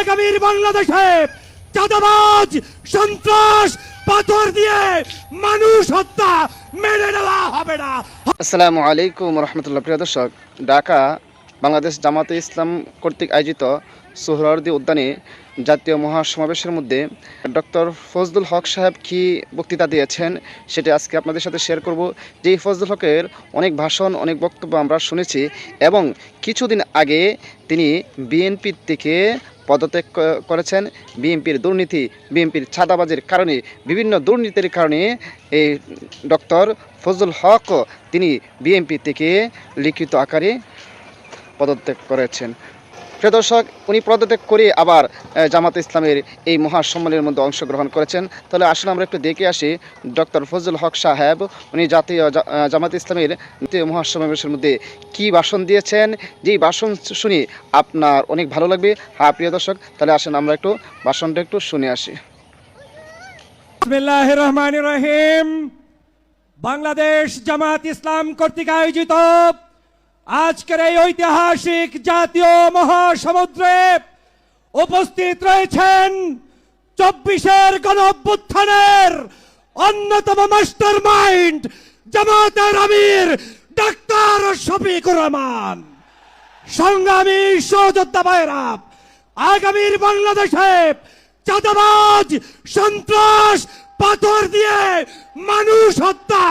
আগামীর বাংলাদেশে চাঁদাবাজ, সন্ত্রাস, পাথর দিয়ে মানুষ হত্যা মেনে নেওয়া হবে না। আসসালামু আলাইকুম রহমতুল্লাহ, প্রিয় দর্শক। ঢাকা, বাংলাদেশ জামাতে ইসলাম কর্তৃক আয়োজিত সোহরাওয়ার্দী উদ্যানে জাতীয় মহাসমাবেশের মধ্যে ডক্টর ফজলুল হক সাহেব কি বক্তৃতা দিয়েছেন, সেটা আজকে আপনাদের সাথে শেয়ার করব। যে ফজলুল হকের অনেক ভাষণ, অনেক বক্তব্য আমরা শুনেছি এবং কিছুদিন আগে তিনি বিএনপির থেকে পদত্যাগ করেছেন। বিএনপির দুর্নীতি, বিএনপির ছাদাবাজির কারণে, বিভিন্ন দুর্নীতির কারণে এই ডক্টর ফজল হক তিনি বিএনপি থেকে লিখিত আকারে পদত্যাগ করেছেন। প্রিয় দর্শক, উনি পদত্যাগ করে আবার জামাত ইসলামের এই মহাসম্মেলনের মধ্যে অংশগ্রহণ করেছেন। তাহলে আসলে আমরা একটু দেখে আসি ডক্টর ফজল হক সাহেব, উনি জাতীয় জামাত ইসলামের জাতীয় মহাসমাবেশের মধ্যে কি ভাষণ দিয়েছেন? যেই ভাষণ শুনি আপনার অনেক ভালো লাগবে। হ্যাঁ প্রিয় দর্শক, তাহলে আসেন আমরা একটু ভাষণটা একটু শুনে আসি। রহমান রহিম। বাংলাদেশ জামাত ইসলাম কর্তৃক আয়োজিত আজকের এই ঐতিহাসিক জাতীয় মহাসমুদ্রে উপস্থিত রয়েছেন চব্বিশের গণ অভ্যুত্থানের অন্যতম মাস্টার মাইন্ড জামাতের আমির ডাক্তার শফিকুর রহমান। সংগ্রামী সহযোদ্ধা ভাইরা আগামীর বাংলাদেশে চাঁদাবাজ, সন্ত্রাস, পাথর দিয়ে মানুষ হত্যা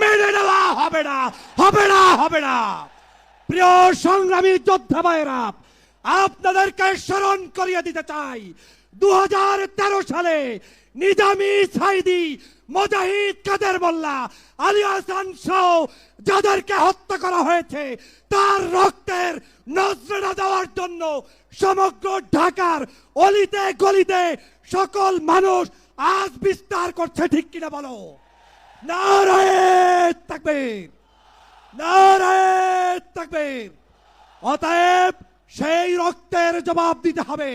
মেনে নেওয়া হবে না হবে না হবে না। প্রিয় সংগ্রামী যোদ্ধা ভাইরা আপনাদেরকে স্মরণ করিয়ে দিতে চাই দু হাজার তেরো সালে নিজামি সাইদি মুজাহিদ কাদের মোল্লা আলী হাসান সহ যাদেরকে হত্যা করা হয়েছে, তার রক্তের নজরানা দেওয়ার জন্য সমগ্র ঢাকার অলিতে গলিতে সকল মানুষ আজ বিস্তার করছে, ঠিক কিনা বলো? নারায়ণ তাকবীর নারায়ণ তাকবীর অতএব সেই রক্তের জবাব দিতে হবে।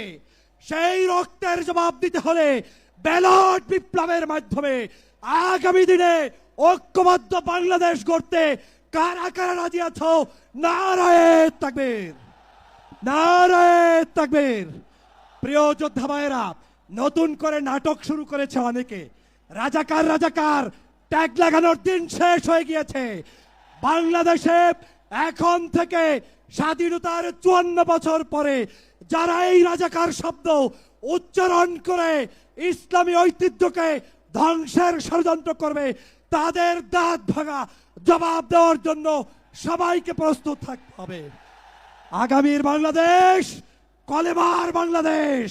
সেই রক্তের জবাব দিতে হলে ব্যালট বিপ্লবের মাধ্যমে আগামী দিনে ঐক্যবদ্ধ বাংলাদেশ গড়তে কারা কারা রাজি আছো? নারায়ণ তাকবীর নারায়ণ তাকবীর প্রিয় যোদ্ধা ভাইয়েরা, নতুন করে নাটক শুরু করেছে অনেকে। রাজাকার রাজাকার, ট্যাগ লাগানোর দিন শেষ হয়ে গিয়েছে। বাংলাদেশে এখন থেকে স্বাধীনতার চুয়ান্ন বছর পরে যারা এই রাজাকার শব্দ উচ্চারণ করে ইসলামী ঐতিহ্যকে ধ্বংসের ষড়যন্ত্র করবে, তাদের দাঁত ভাঙা জবাব দেওয়ার জন্য সবাইকে প্রস্তুত থাকতে হবে। আগামীর বাংলাদেশ, কলেমার বাংলাদেশ,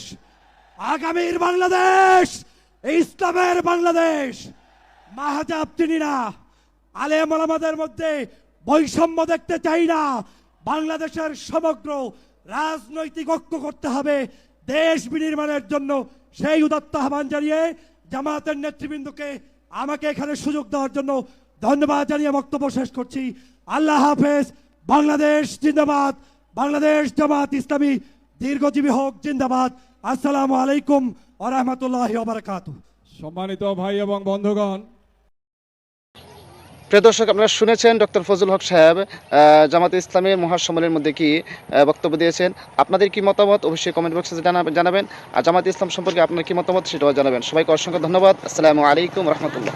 আগামীর বাংলাদেশ, ইসলামের বাংলাদেশ। মাহাজাব চিনি না আলেম আমাদের মধ্যে বৈষম্য দেখতে চাই না। বাংলাদেশের সমগ্র রাজনৈতিক ঐক্য করতে হবে। দেশ বিনির্মাণের জন্য সেই উদাত্ত আহ্বান জানিয়ে জামাতের নেতৃবৃন্দকে আমাকে এখানে সুযোগ দেওয়ার জন্য ধন্যবাদ জানিয়ে বক্তব্য শেষ করছি। আল্লাহ হাফেজ। বাংলাদেশ জিন্দাবাদ। বাংলাদেশ জামাত ইসলামী দীর্ঘজীবী হোক, জিন্দাবাদ। আসসালামু আলাইকুম ওয়া রাহমাতুল্লাহি সম্মানিত ভাই এবং বন্ধুগণ প্রিয় দর্শক, আপনারা শুনেছেন ডক্টর ফজল হক সাহেব জামাতে ইসলামের মহাসম্মেলনের মধ্যে কি বক্তব্য দিয়েছেন। আপনাদের কি মতামত অবশ্যই কমেন্ট বক্সে জানাবেন। আর জামাতে ইসলাম সম্পর্কে আপনার কি মতামত সেটাও জানাবেন। সবাইকে অসংখ্য ধন্যবাদ। আসসালামু আলাইকুম রহমতুল্লাহ।